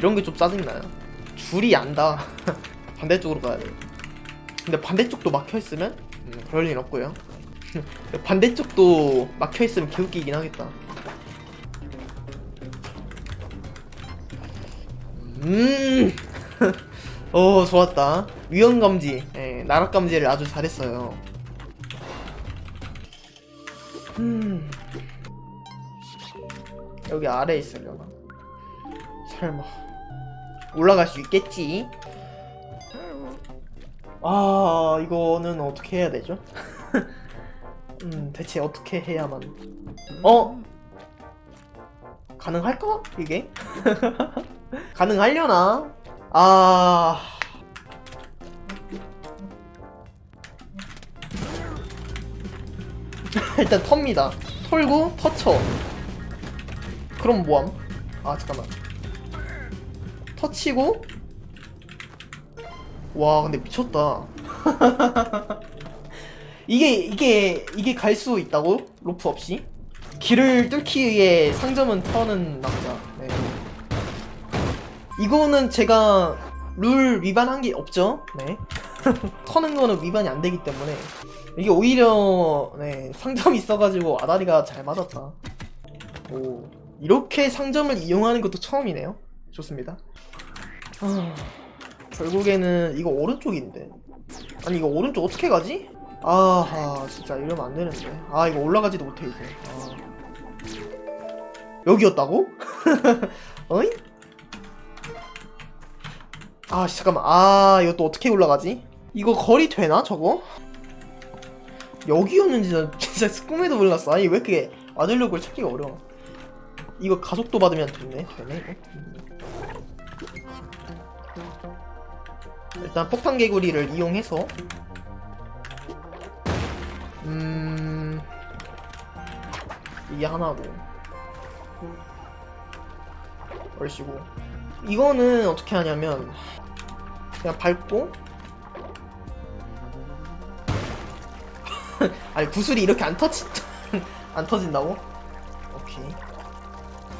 이런 게 좀 짜증나요. 줄이 안다. 반대쪽으로 가야 돼. 근데 반대쪽도 막혀 있으면 음, 그럴 일 없고요. 반대쪽도 막혀 있으면 개웃기긴 하겠다. 음, 오 좋았다. 위험 감지, 예, 나락 감지를 아주 잘했어요. 음, 여기 아래 있으려나? 설마 올라갈 수 있겠지? 아 이거는 어떻게 해야 되죠? 음 대체 어떻게 해야만 어? 가능할까? 이게? 가능하려나? 아 일단 텁니다 털고 터쳐 그럼 뭐함? 아 잠깐만 터치고. 와 근데 미쳤다. 이게 이게 이게 갈 수 있다고? 로프 없이? 길을 뚫기 위해 상점은 터는 남자. 네. 이거는 제가 룰 위반한 게 없죠? 네. 터는 거는 위반이 안 되기 때문에. 이게 오히려 네 상점이 있어가지고 아다리가 잘 맞았다. 오. 이렇게 상점을 이용하는 것도 처음이네요 좋습니다 아, 결국에는 이거 오른쪽인데 아니 이거 오른쪽 어떻게 가지? 아, 아 진짜 이러면 안 되는데 아 이거 올라가지도 못해 이제 아. 여기였다고? 어이? 아 씨, 잠깐만 아 이거 또 어떻게 올라가지? 이거 거리 되나 저거? 여기였는지 난 진짜 꿈에도 몰랐어 아니 왜 이렇게 와들력을 찾기가 어려워 이거 가속도 받으면 됐네 되네 이거 일단 폭탄 개구리를 이용해서 음 이게 하나고. 얼씨고 이거는 어떻게 하냐면 그냥 밟고 아니 구슬이 이렇게 안 터지 안 터진다고? 오케이.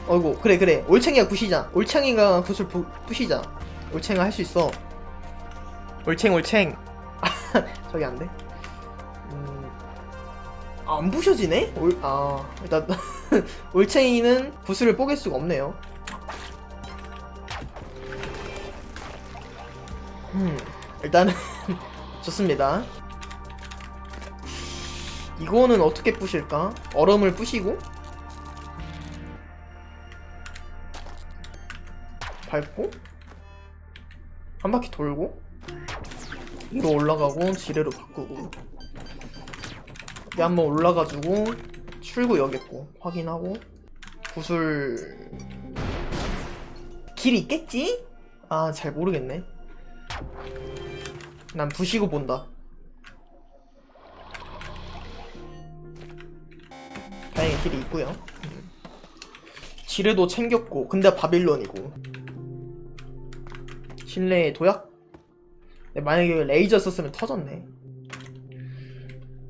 어이구 그래 그래. 올챙이가 부시자 올챙이가 구슬 부, 부시자 올챙이가 할 수 있어 올챙 올챙 저기 안돼 음... 아, 안 부셔지네? 올, 아 일단 올챙이는 구슬을 뽀갤 수가 없네요 음 일단은 좋습니다 이거는 어떻게 부실까? 얼음을 부시고 밟고 한 바퀴 돌고 위로 올라가고 지뢰로 바꾸고 여기 한번 올라가지고 출구 여기 있고 확인하고 구슬 길 있겠지? 아 잘 모르겠네 난 부시고 본다 다행히 길이 있고요 음. 지뢰도 챙겼고 근데 바빌론이고 실내에 도약? 근데 만약에 레이저 썼으면 터졌네.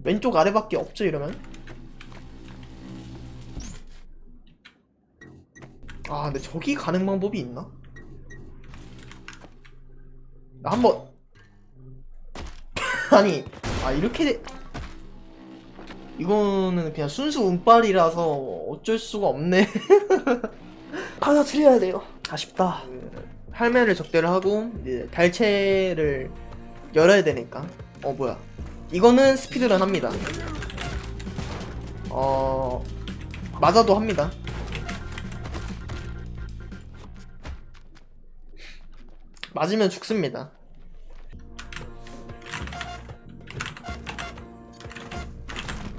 왼쪽 아래밖에 없죠 이러면? 아 근데 저기 가는 방법이 있나? 나 한번 아니 아 이렇게 돼- 이거는 그냥 순수 운빨이라서 어쩔 수가 없네. 받아들여야 돼요. 아쉽다 할매를 적대를 하고 이제 달체를 열어야 되니까. 어 뭐야. 이거는 스피드런 합니다. 어 맞아도 합니다. 맞으면 죽습니다.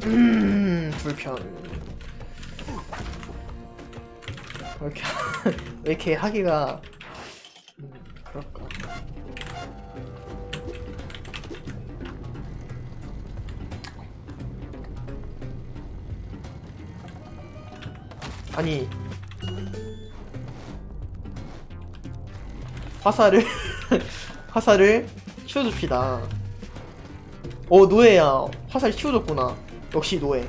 음 불편. 왜 이렇게 왜 이렇게 하기가 아니 화살을 화살을 치워줍시다 오 노예야 화살 치워줬구나 역시 노예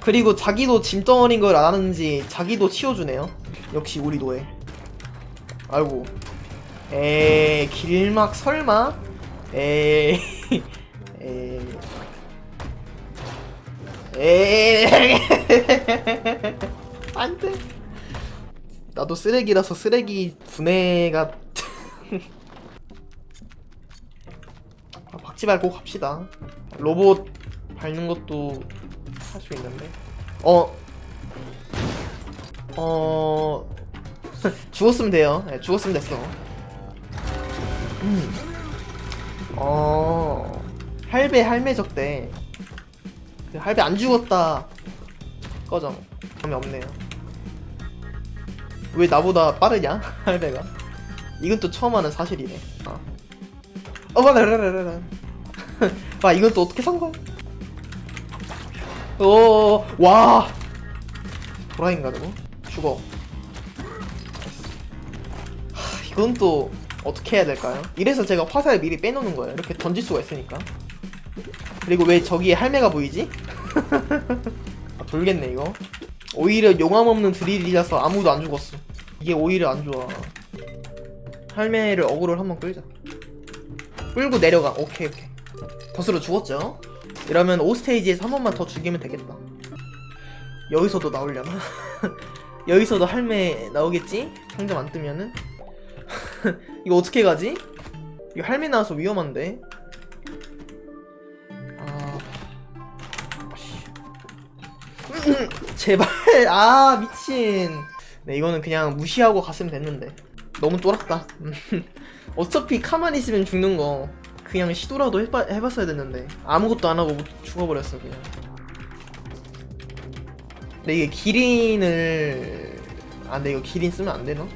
그리고 자기도 짐덩어린 걸 아는지 자기도 치워주네요 역시 우리 노예. 아이고. 에이, 길막 설마? 에이. 에이. 에이. 안 돼. 나도 쓰레기라서 쓰레기 분해가. 아, 박지 말고 갑시다. 로봇 밟는 것도 할 수 있는데. 어. 어. 죽었으면 돼요. 네, 죽었으면 됐어. 음. 어. 할배 할매 적대. 그 할배 안 죽었다. 꺼져. 감이 없네요. 왜 나보다 빠르냐? 할배가. 이건 또 처음 하는 사실이네. 아. 어, 봐라, 봐라. 봐, 이건 또 어떻게 산 거야? 오, 와. 도라인가 저거? 죽어. 하, 이건 또 어떻게 해야 될까요? 이래서 제가 화살 미리 빼놓는 거예요. 이렇게 던질 수가 있으니까. 그리고 왜 저기에 할매가 보이지? 아, 돌겠네 이거. 오히려 용암 없는 드릴이라서 아무도 안 죽었어. 이게 오히려 안 좋아. 할매를 어그로를 한번 끌자. 끌고 내려가. 오케이 오케이. 버스로 죽었죠? 이러면 5스테이지에서 한 번만 더 죽이면 되겠다. 여기서도 나오려나? 여기서도 할매 나오겠지? 상점 안 뜨면은? 이거 어떻게 가지? 이거 할매 나와서 위험한데? 제발! 아, 미친! 네, 이거는 그냥 무시하고 갔으면 됐는데. 너무 쫄았다. 어차피 가만히 있으면 죽는 거. 그냥 시도라도 해봐, 해봤어야 됐는데. 아무것도 안 하고 죽어버렸어, 그냥. 근데 이게 기린을 아 근데 이거 기린 쓰면 안 되나?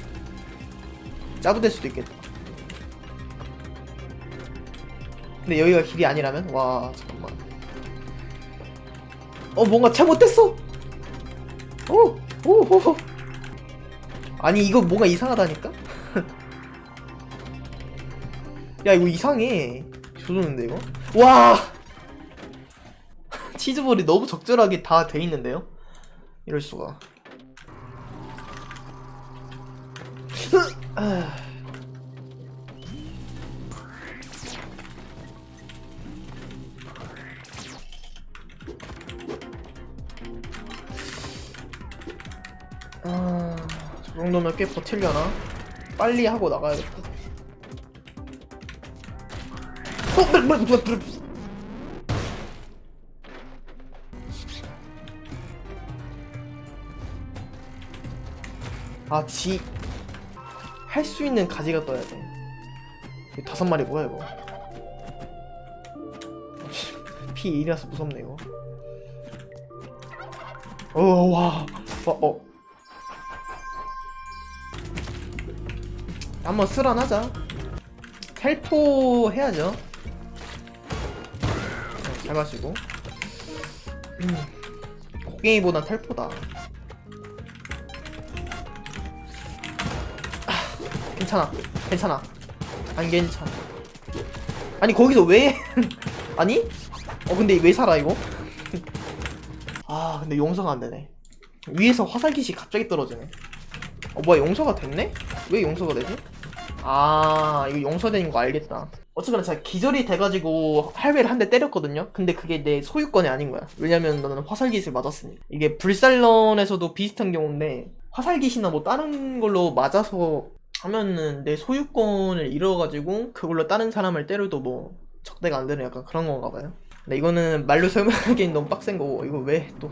짜부될 수도 있겠다. 근데 여기가 길이 아니라면 와 잠깐만. 어 뭔가 잘못됐어. 오오 오, 오. 아니 이거 뭔가 이상하다니까? 야 이거 이상해. 조졌는데 이거? 와 치즈볼이 너무 적절하게 다 돼 있는데요? 이럴 수가. 아, 저 정도면 꽤 버틸려나? 빨리 하고 나가야겠다. 어, 뭐, 뭐, 뭐, 뭐. 아, 지. 할 수 있는 가지가 떠야 돼. 이거 다섯 마리 뭐야, 이거? 피 1이라서 무섭네, 이거. 어, 와. 와, 어. 한번 쓸어나자. 텔포 해야죠. 네, 잘 마시고. 음. 곡괭이보단 텔포다. 괜찮아 괜찮아 안 괜찮아 아니 거기서 왜 아니 어 근데 왜 살아 이거 아 근데 용서가 안 되네 위에서 화살깃이 갑자기 떨어지네 어 뭐야 용서가 됐네 왜 용서가 되지 아 이거 용서된 거 알겠다 어쨌거나 제가 기절이 돼가지고 할배를 한 대 때렸거든요 근데 그게 내 소유권이 아닌 거야 왜냐면 나는 화살깃을 맞았으니까 이게 불살런에서도 비슷한 경우인데 화살깃이나 뭐 다른 걸로 맞아서 하면은 내 소유권을 잃어가지고 그걸로 다른 사람을 때려도 뭐 적대가 안 되는 약간 그런 건가 봐요. 근데 이거는 말로 설명하기엔 너무 빡센 거고 이거 왜 또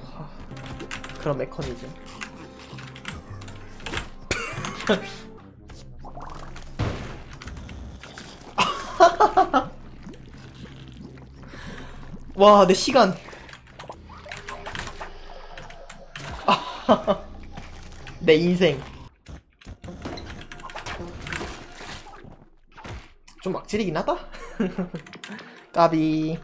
그런 메커니즘. 와, 내 시간. 내 인생. 좀 막질이긴 하다. 까비.